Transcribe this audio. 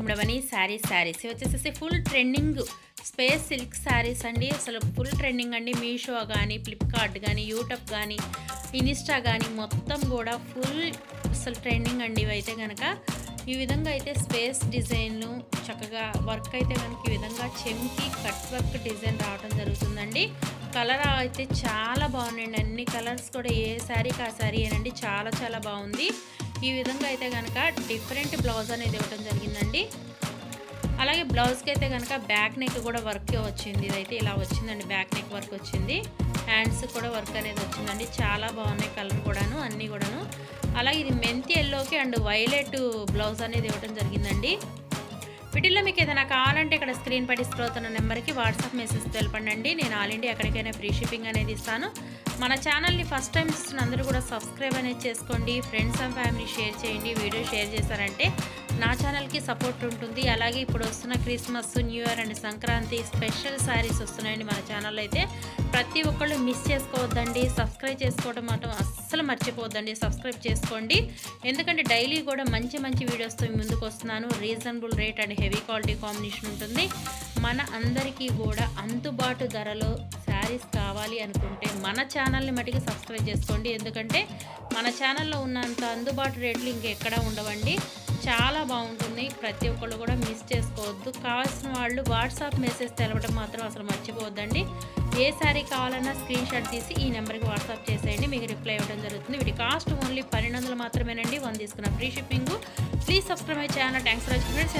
రామడవని శారీస్ శారీస్ వచ్చేసేసి full trending space silk saris అండి. అసలు ఫుల్ ట్రెండింగ్ అండి. మీషో కానీ ఫ్లిప్కార్ట్ కానీ యూట్యూబ్ కానీ ఇన్స్టా కానీ మొత్తం కూడా ఫుల్ అసలు ట్రెండింగ్ అండి ఇవైతే కనుక ఈ విధంగా అయితే స్పేస్ డిజైన్లు చక్కగా వర్క్ అయితే కనుక ఈ విధంగా చెంకి కట్ వర్క్ డిజైన్ రావడం జరుగుతుందండి. కలర్ అయితే చాలా బాగున్నాయండి. అన్ని కలర్స్ కూడా ఏ శారీకి ఆ శారీ ఏనండి. చాలా చాలా బాగుంది. ఈ విధంగా అయితే కనుక డిఫరెంట్ బ్లౌజ్ అనేది ఇవ్వడం జరిగిందండి. అలాగే బ్లౌజ్కి అయితే కనుక బ్యాక్ నెక్ కూడా వర్క్ వచ్చింది. ఇదైతే ఇలా వచ్చిందండి. బ్యాక్ నెక్ వర్క్ వచ్చింది. హ్యాండ్స్ కూడా వర్క్ అనేది వచ్చిందండి. చాలా బాగున్నాయి కలర్ కూడాను అన్నీ కూడాను. అలాగే ఇది మెంతి ఎల్లోకి అండ్ వైలెట్ బ్లౌజ్ అనేది ఇవ్వడం జరిగిందండి. వీటిల్లో మీకు ఏదైనా కావాలంటే ఇక్కడ స్క్రీన్ పై డిస్ప్లే అవుతున్న నెంబర్కి వాట్సాప్ మెసేజ్ తెలపండి నేను ఆల్ ఇండియా ఎక్కడికైనా ఫ్రీ షిప్పింగ్ అనేది ఇస్తాను. మన ఛానల్ని ఫస్ట్ టైం చూస్తున్న అందరూ కూడా సబ్స్క్రైబ్ అనేది చేసుకోండి. ఫ్రెండ్స్ అండ్ ఫ్యామిలీ షేర్ చేయండి. వీడియో షేర్ చేశారంటే నా ఛానల్కి సపోర్ట్ ఉంటుంది. అలాగే ఇప్పుడు వస్తున్న Christmas New Year and Sankranti special saris వస్తున్నాయండి మన ఛానల్లో అయితే. ప్రతి ఒక్కళ్ళు మిస్ చేసుకోవద్దండి. సబ్స్క్రైబ్ చేసుకోవడం మాత్రం అస్సలు మర్చిపోవద్దండి. సబ్స్క్రైబ్ చేసుకోండి. ఎందుకంటే డైలీ కూడా మంచి మంచి వీడియోస్తో ముందుకు వస్తున్నాను. Reasonable rate and heavy quality combination ఉంటుంది. మన అందరికీ కూడా అందుబాటు ధరలో శారీస్ కావాలి అనుకుంటే మన ఛానల్ని మటుకు సబ్స్క్రైబ్ చేసుకోండి. ఎందుకంటే మన ఛానల్లో ఉన్నంత అందుబాటు రేట్లు ఇంకెక్కడా ఉండవండి. చాలా బాగుంటుంది. ప్రతి ఒక్కళ్ళు కూడా మిస్ చేసుకోవద్దు. కావాల్సిన వాళ్ళు వాట్సాప్ మెసేజ్ తెలవడం మాత్రం అసలు మర్చిపోవద్దండి. ఏ శారీ కావాలన్నా స్క్రీన్ షాట్ తీసి ఈ నెంబర్కి వాట్సాప్ చేసేయండి. మీకు రిప్లై ఇవ్వడం జరుగుతుంది. వీటి కాస్ట్ ఓన్లీ పన్నెండు వందలు మాత్రమేనండి. వన్ తీసుకున్న free shipping. Please subscribe my channel. Thanks for friends